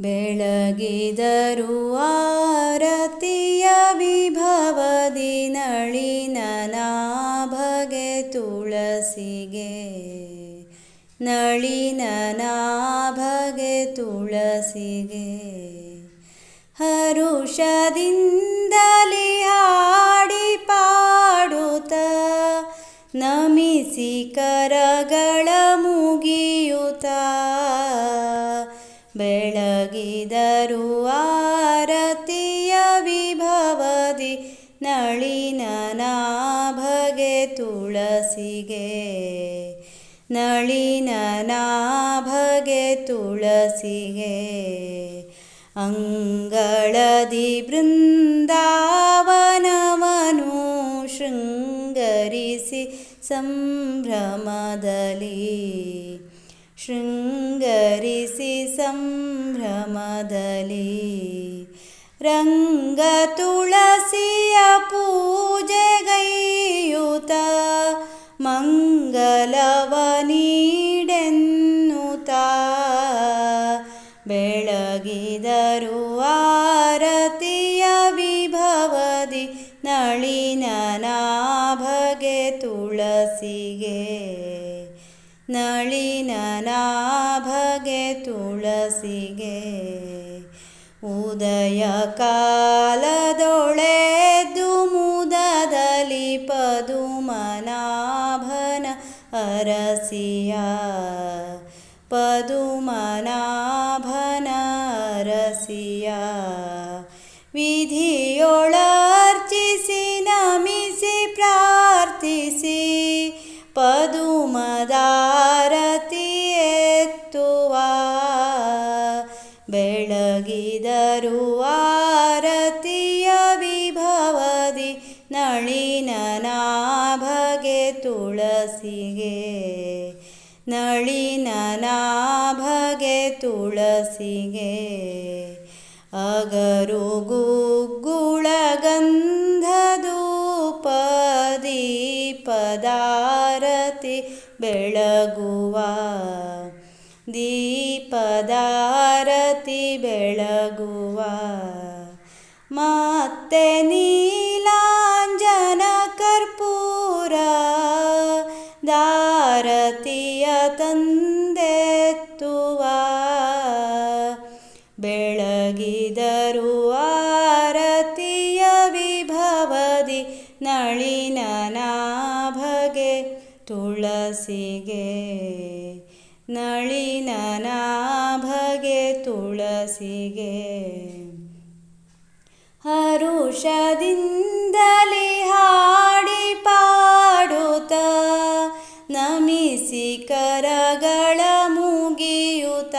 ಬೆಳಗಿದರು ಆರತಿಯ ವಿಭವದಿ ನಳಿನ ನಾಭಗೆ ತುಳಸಿಗೆ. ನಳಿನ ನಾಭಗೆ ತುಳಸಿಗೆ. ಹರುಷದಿಂದಲೇ ಹಾಡಿ ಪಾಡುತ್ತ ನಮಿಸಿ ಕರಗಳ ಮುಗಿಯುತ್ತ. ಬೆಳಗಿದರು ಆರತಿಯ ವಿಭವದಿ ನಳಿನ ನಾಭಗೆ ತುಳಸಿಗೆ ನಳಿನ ನಾಭಗೆ ತುಳಸಿಗೆ ಅಂಗಳದಿ ಬೃಂದಾವನವನು ಶೃಂಗರಿಸಿ ಸಂಭ್ರಮದಲ್ಲಿ ಶೃಂಗರಿಸಿ ಸಂಭ್ರಮದಲ್ಲಿ ರಂಗ ತುಳಸಿಯ ಪೂಜೆಗೈಯುತ ಮಂಗಲವ ನೀಡೆನ್ನುತ ಬೆಳಗಿದರು ಆರತಿಯ ವಿಭವದಿ ನಳಿನ ನಾಭಗೆ ತುಳಸಿಗೆ. ನಳಿನ ನಾಭಗೆ ತುಳಸಿಗೆ ಉದಯ ಕಾಲದೊಳೆದು ಮುದದಲ್ಲಿ ಪದುಮನಾಭನ ಅರಸಿಯ ಪದುಮನಾಭನ ಅರಸಿಯ ವಿಧಿಯೊಳರ್ಚಿಸಿ ನಮಿಸಿ ಪ್ರಾರ್ಥಿಸಿ ಪದುಮದಾರತಿ ಬೆಳಗಿದರು ಆರತಿಯ ವಿಭವದಿ ನಳಿನ ಭಗೆ ತುಳಸಿಗೆ. ನಳಿನ ನಾಭಗೆ ತುಳಸಿಗೆ. ಅಗರು ಗುಗ್ಗುಳ ಗಂಧದೂಪದೀಪದಾರತಿ ಬೆಳಗುವ ದೀಪದಾರತಿ ಬೆಳಗುವ ಮತ್ತೆ ನೀಲಾಂಜನ ಕರ್ಪೂರ ದಾರತಿಯ ತಂದೆತ್ತುವ ಬೆಳಗಿದರು ಆರತಿಯ ವಿಭವದಿ ನಳಿನ ನಾಭಗೆ ತುಳಸಿಗೆ ನಳಿನ ನಾಭಗೆ ತುಳಸಿಗೆ. ಹರುಷದಿಂದಲಿ ಹಾಡಿ ಪಾಡುತ್ತ, ನಮಿಸಿ ಕರಗಳ ಮುಗಿಯುತ್ತ.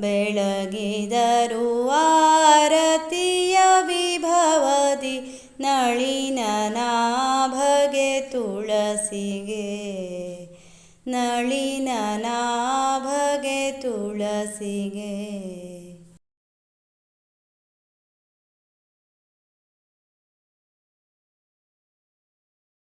ಬೆಳಗಿದರು ಆರತಿಯ ವಿಭವದಿ, ನಳಿನ ನಾಭಗೆ ತುಳಸಿಗೆ. ನಳಿನ ನಾಭಗೆ ತುಳಸಿಗೆ